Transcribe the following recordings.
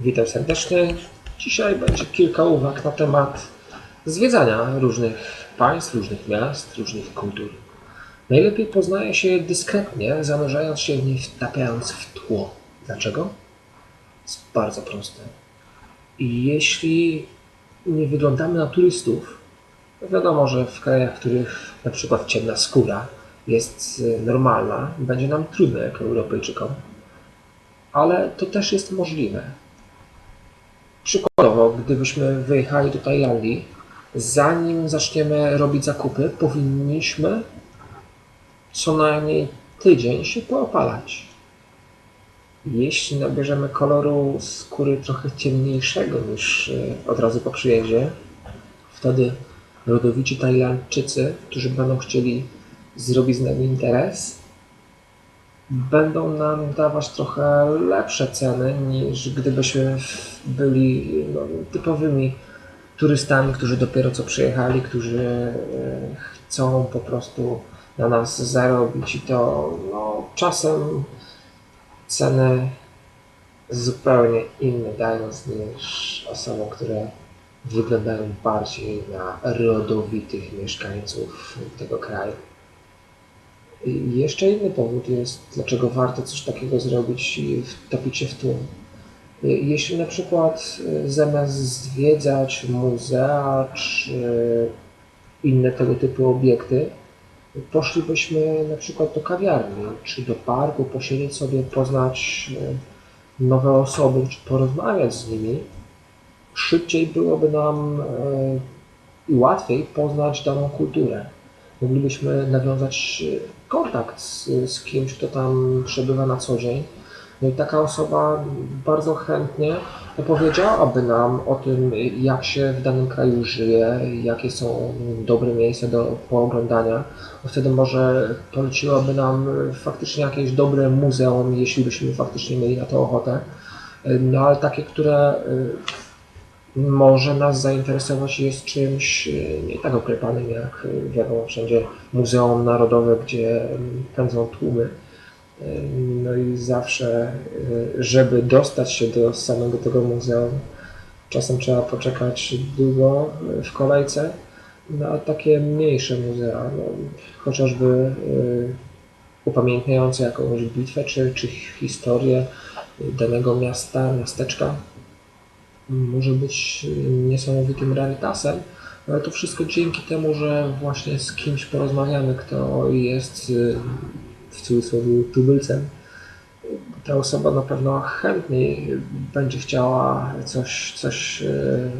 Witam serdecznie. Dzisiaj będzie kilka uwag na temat zwiedzania różnych państw, różnych miast, różnych kultur. Najlepiej poznaje się je dyskretnie, zanurzając się w nie, wtapiając w tło. Dlaczego? Jest bardzo proste. I jeśli nie wyglądamy na turystów, wiadomo, że w krajach, w których na przykład ciemna skóra jest y, normalna, będzie nam trudno jako Europejczykom. Ale to też jest możliwe. Przykładowo, gdybyśmy wyjechali do Tajlandii, zanim zaczniemy robić zakupy, powinniśmy co najmniej tydzień się poopalać. Jeśli nabierzemy koloru skóry trochę ciemniejszego niż e, od razu po przyjeździe, wtedy rodowici Tajlandczycy, którzy będą chcieli zrobić z nami interes, będą nam dawać trochę lepsze ceny niż gdybyśmy byli no, typowymi turystami, którzy dopiero co przyjechali, którzy e, chcą po prostu na nas zarobić i to no, czasem ceny zupełnie inne dając niż osobom, które wyglądają bardziej na rodowitych mieszkańców tego kraju. I jeszcze inny powód jest, dlaczego warto coś takiego zrobić i wtopić się w tłum. Jeśli na przykład y, zamiast zwiedzać muzea czy inne tego typu obiekty, poszlibyśmy na przykład do kawiarni czy do parku, posiedzieć sobie, poznać y, nowe osoby, czy porozmawiać z nimi, szybciej byłoby nam y, i łatwiej poznać daną kulturę. Moglibyśmy nawiązać e, kontakt z, z kimś, kto tam przebywa na co dzień. No i taka osoba bardzo chętnie opowiedziałaby nam o tym, jak się w danym kraju żyje, jakie są dobre miejsca do pooglądania. Wtedy może poleciłaby nam faktycznie jakieś dobre muzeum, jeśli byśmy faktycznie mieli na to ochotę. No ale takie, które e, może nas zainteresować jest czymś e, nie tak oklepanym jak e, wiadomo wszędzie Muzeum Narodowe, gdzie pędzą tłumy. E, No i zawsze, żeby dostać się do samego tego muzeum, czasem trzeba poczekać długo w kolejce. No a takie mniejsze muzea, no, chociażby upamiętniające jakąś bitwę czy, czy historię danego miasta, miasteczka, może być niesamowitym rarytasem, ale to wszystko dzięki temu, że właśnie z kimś porozmawiamy, kto jest y, w cudzysłowie tubylcem. Ta osoba na pewno chętniej będzie chciała coś, coś y,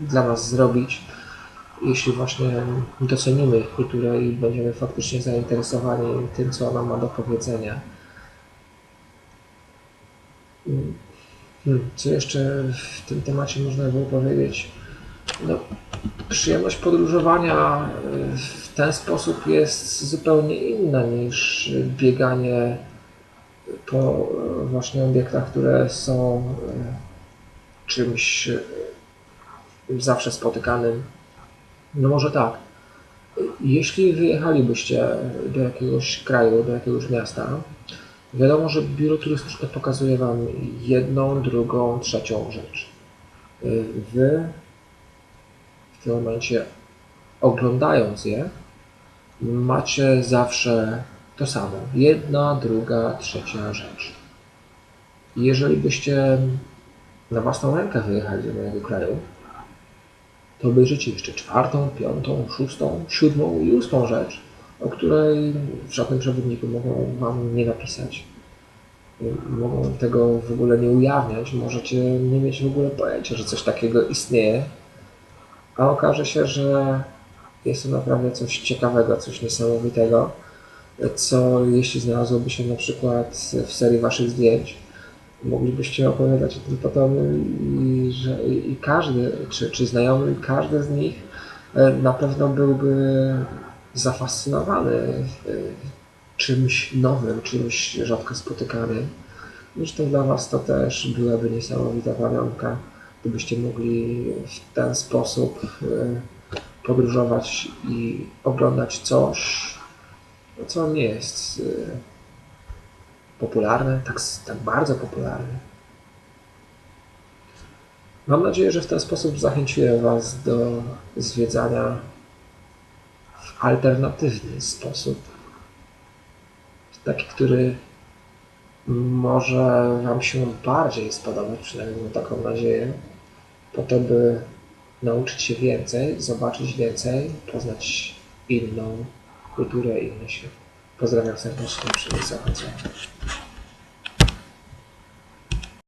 dla nas zrobić, jeśli właśnie docenimy ich kulturę i będziemy faktycznie zainteresowani tym, co ona ma do powiedzenia. Hmm, co jeszcze w tym temacie można było powiedzieć? No, przyjemność podróżowania y, w ten sposób jest zupełnie inna niż bieganie po y, właśnie obiektach, które są y, czymś zawsze spotykanym. No może tak. Jeśli wyjechalibyście do jakiegoś kraju, do jakiegoś miasta, Wiadomo, że biuro turystyczne pokazuje Wam jedną, drugą, trzecią rzecz. Y, Wy w tym momencie oglądając je, macie zawsze to samo. Jedna, druga, trzecia rzecz. Jeżeli byście na własną rękę wyjechali do mojego kraju, to obejrzycie jeszcze czwartą, piątą, szóstą, siódmą i ósmą rzecz, o której w żadnym przewodniku mogą Wam nie napisać. Mogą tego w ogóle nie ujawniać, możecie nie mieć w ogóle pojęcia, że coś takiego istnieje, a okaże się, że jest to naprawdę coś ciekawego, coś niesamowitego, co jeśli znalazłoby się na przykład w serii Waszych zdjęć, moglibyście opowiadać o tym potomnym i, że, i każdy, czy, czy znajomy, każdy z nich e, na pewno byłby zafascynowany e, czymś nowym, czymś rzadko spotykanym. Zresztą dla Was to też byłaby niesamowita pamiątka, gdybyście mogli w ten sposób e, podróżować i oglądać coś, co nie jest e, popularne, tak, tak bardzo popularne. Mam nadzieję, że w ten sposób zachęciłem Was do zwiedzania alternatywny sposób. Taki, który może Wam się bardziej spodobać, przynajmniej mam taką nadzieję, po to, by nauczyć się więcej, zobaczyć więcej, poznać inną kulturę, inny świat. Pozdrawiam serdecznie, Przemysław Andrzej.